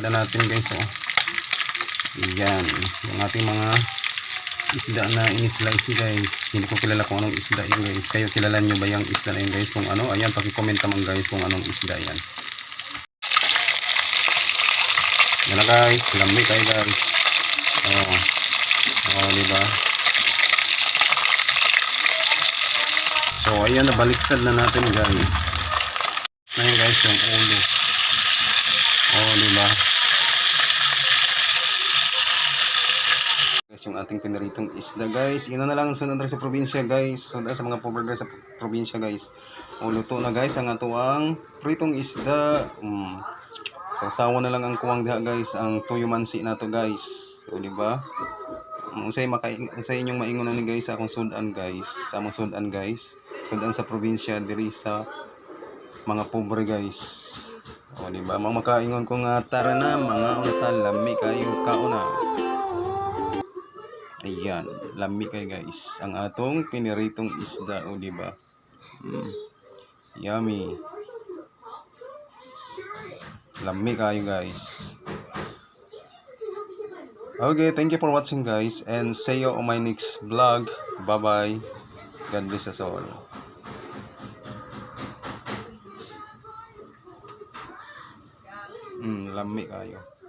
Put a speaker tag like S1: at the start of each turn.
S1: Kada natin guys oh. Yan. Yung ating mga isda na in-slice guys. Hindi ko kilala kung anong isda yun guys. Kayo kilala nyo ba yung isda na yun guys? Kung ano, ayan, pakicomment naman guys kung anong isda yan. Yan na guys, lamig kayo guys. Oh. Oh, di ba? So, ayan, nabaliktad na natin guys. Ngayon guys, yung ulo. Oh, di ba? Guys, yung ating pinaritong isda guys. Yun na lang ang sunod sa probinsya guys. Sunod sa mga pobre sa probinsya guys. O luto na guys ang atuang pritong isda. Mm. So sawa na lang ang kuwang diha guys. Ang tuyo mansi na to guys. O di ba? Unsay maka unsay inyong maingon ni guys sa akong sudan guys. Sa among sudan guys. Sudan sa probinsya diri sa mga pobre guys. O di ba? Mga makaingon ko nga tara na mga unta lami kayo kauna. Ayan, lami kayo guys. Ang atong piniritong isda, o di ba? Mm. Yummy. Lami kayo guys. Okay, thank you for watching guys and see you on my next vlog. Bye-bye. God bless us all. Mm, lami kayo.